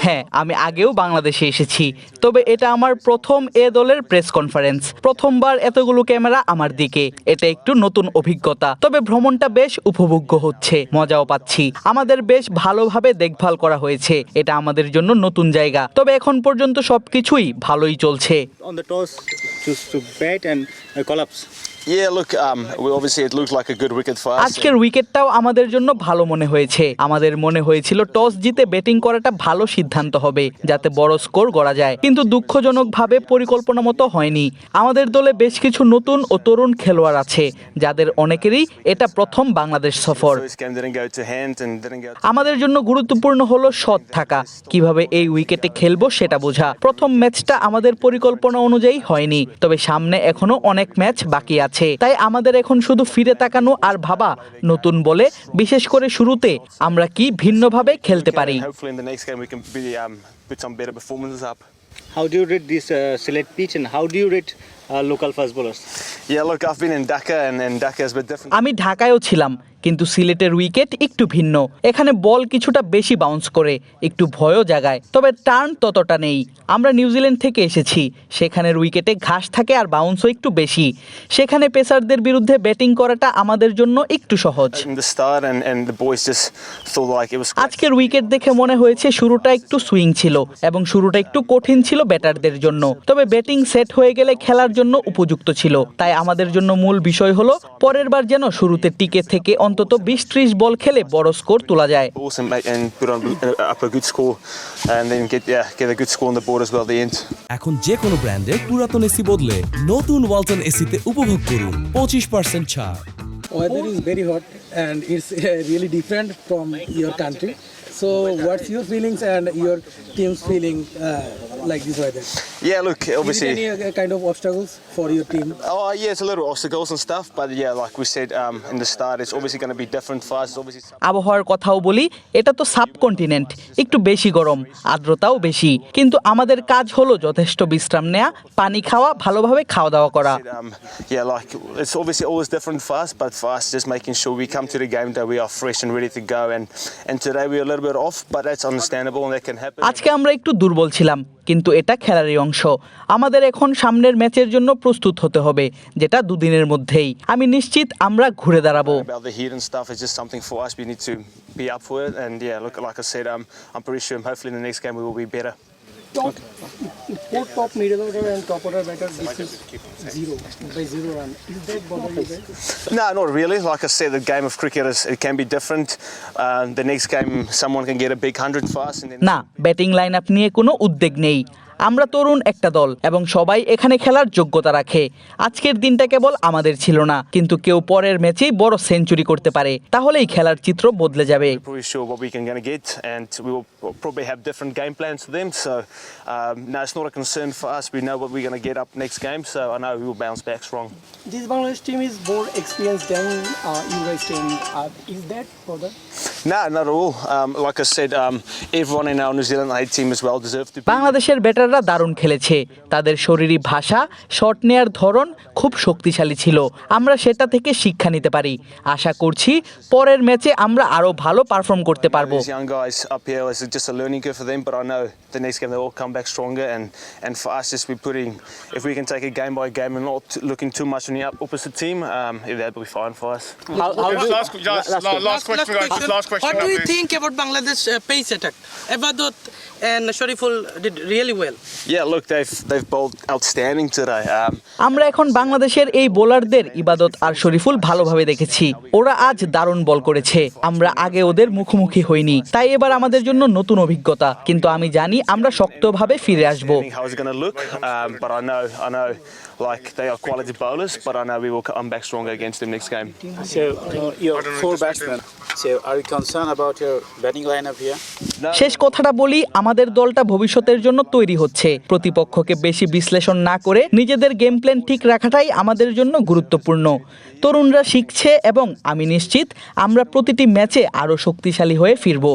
হ্যাঁ আমি আগেও বাংলাদেশে এসেছি। তবে এটা আমার প্রথম এ দলের প্রেস কনফারেন্স। প্রথমবার এতগুলো ক্যামেরা আমার দিকে। এটা একটু নতুন অভিজ্ঞতা। তবে ভ্রমণটা বেশ উপভোগ্য হচ্ছে। মজাও পাচ্ছি। আমাদের বেশ ভালোভাবে দেখভাল করা হয়েছে। এটা আমাদের জন্য নতুন জায়গা। তবে এখন পর্যন্ত সবকিছুই ভালোই চলছে। Um. আজকের উইকেটটাও আমাদের জন্য ভালো মনে হয়েছে। আমাদের মনে হয়েছিল টস জিতে ব্যাটিং করাটা ভালো সিদ্ধান্ত হবে যাতে বড় স্কোর গড়া যায়। কিন্তু দুঃখজনকভাবে পরিকল্পনা মতো হয়নি। আমাদের দলে বেশ কিছু নতুন ও তরুণ খেলোয়াড় আছে যাদের অনেকেরই এটা প্রথম বাংলাদেশ সফর. আমাদের জন্য গুরুত্বপূর্ণ হলো সৎ থাকা। কীভাবে এই উইকেটে খেলব সেটা বোঝা। প্রথম ম্যাচটা আমাদের পরিকল্পনা অনুযায়ী হয়নি তবে সামনে এখনও অনেক ম্যাচ বাকি আছে। যাচ্ছে। তাই আমাদের এখন শুধু ফিরে তাকানো আর ভাবা নতুন বলে বিশেষ করে শুরুতে আমরা কি ভিন্নভাবে খেলতে পারি। How do you rate uh, uh, local fast bowlers? Yeah, look, I've been in Dhaka and, and Dhaka is a bit different. আমি ঢাকায়ও ছিলাম কিন্তু সিলেটের উইকেট একটু ভিন্ন। এখানে বল কিছুটা বেশি বাউন্স করে একটু ভয়ও জাগায়। তবে টার্ন ততটা নেই। আমরা নিউজিল্যান্ড থেকে এসেছি। সেখানের উইকেটে ঘাস থাকে আর বাউন্সও একটু বেশি। সেখানে পেসারদের বিরুদ্ধে ব্যাটিং করাটা আমাদের জন্য একটু সহজ। আজকের উইকেট দেখে মনে হয়েছে শুরুটা একটু সুইং ছিল এবং শুরুটা একটু কঠিন ছিল ব্যাটারদের জন্য। তবে ব্যাটিং সেট হয়ে গেলে খেলার জন্য উপযুক্ত ছিল। তাই আমাদের জন্য মূল বিষয় হলো পরের বার যেন শুরুতে টিকে থেকে অন্তত বিশ ত্রিশ বল খেলে বড় স্কোর তোলা যায়। এখন যে কোনো ব্র্যান্ডের পুরাতন এসি বদলে নতুন ওয়ালটন এসিতে উপভোগ করুন পঁচিশ পার্সেন্ট ছাড়। Weather is very hot and it's uh, really different from your country. So what's your feelings and your team's feeling uh, like this weather Yeah, look, obviously. is it any uh, kind of obstacles for your team Oh yeah, it's a little obstacles and stuff, but yeah, like we said um, in the start, it's obviously going to be different for us. Obviously. আবহাওয়ার কথাও বলি এটা তো subcontinent একটু বেশি গরম আর্দ্রতাও বেশি কিন্তু আমাদের কাজ হলো যথেষ্ট বিশ্রাম নেওয়া পানি খাওয়া ভালোভাবে খাওয়া দাওয়া করা Um, yeah, like it's obviously always different for us, but for us, just making sure we come to the game that we are fresh and ready to go. And and today we're a little bit আজকে আমরা একটু দুর্বল ছিলাম কিন্তু এটা খেলারই অংশ। আমাদের এখন সামনের ম্যাচের জন্য প্রস্তুত হতে হবে যেটা দুদিনের মধ্যেই। আমি নিশ্চিত আমরা ঘুরে দাঁড়াবো। Top four top middle order and top order batter this is zero by zero run is that bothering you guys No, not really. Like I said, the game of cricket is it can be different. Uh, the next game, someone can get a big hundred for us, and then না batting line up নিয়ে কোনো উদ্বেগ নেই আমরা তরুণ একটা দল এবং সবাই এখানে খেলার যোগ্যতা রাখে। আজকের দিনটা কেবল আমাদের ছিল না কিন্তু কেউ পরের ম্যাচেই বড় সেঞ্চুরি করতে পারে। তাহলেই খেলার চিত্র বদলে যাবে। Is that brother? No, not at all. Um, like I said, um, everyone in our New Zealand A team as well deserve to be. বাংলাদেশের ব্যাটাররা দারুণ খেলেছে তাদের শরীরী ভাষা শট নেয়ার ধরন খুব শক্তিশালী ছিল আমরা সেটা থেকে শিক্ষা নিতে পারি আশা করছি পরের ম্যাচে আমরা আরও ভালো পারফর্ম করতে পারব These young guys up here is just a learning curve for them, but I know the next game they will come back stronger. And, and for us, just be putting, if we can take it game by game and not looking too much on the op- opposite team, um, that will be fine for us. How, how do Last, last, last, last, question, guys. Last question. What do you think about Bangladesh uh, pace attack? Ebadot and Shariful did really well. Yeah, look, they've they've bowled outstanding today. Um, আমরা এখন বাংলাদেশের এই বোলারদের ইবাদত আর শরীফুল ভালোভাবে দেখেছি ওরা আজ দারুণ বল করেছে আমরা আগে ওদের মুখোমুখি হইনি তাই এবার আমাদের জন্য নতুন অভিজ্ঞতা কিন্তু আমি জানি আমরা শক্তভাবে ফিরে আসব I think how it's going to look, um, but I know I know like they are quality bowlers, but I know we will come back stronger against them next game. so uh, your four batsmen so are you concerned about your batting lineup here? শেষ কথাটা বলি আমাদের দলটা ভবিষ্যতের জন্য তৈরি হচ্ছে। প্রতিপক্ষকে বেশি বিশ্লেষণ না করে নিজেদের গেম প্ল্যান ঠিক রাখাটাই আমাদের জন্য গুরুত্বপূর্ণ। তরুণরা শিখছে এবং আমি নিশ্চিত আমরা প্রতিটি ম্যাচে আরও শক্তিশালী হয়ে ফিরব।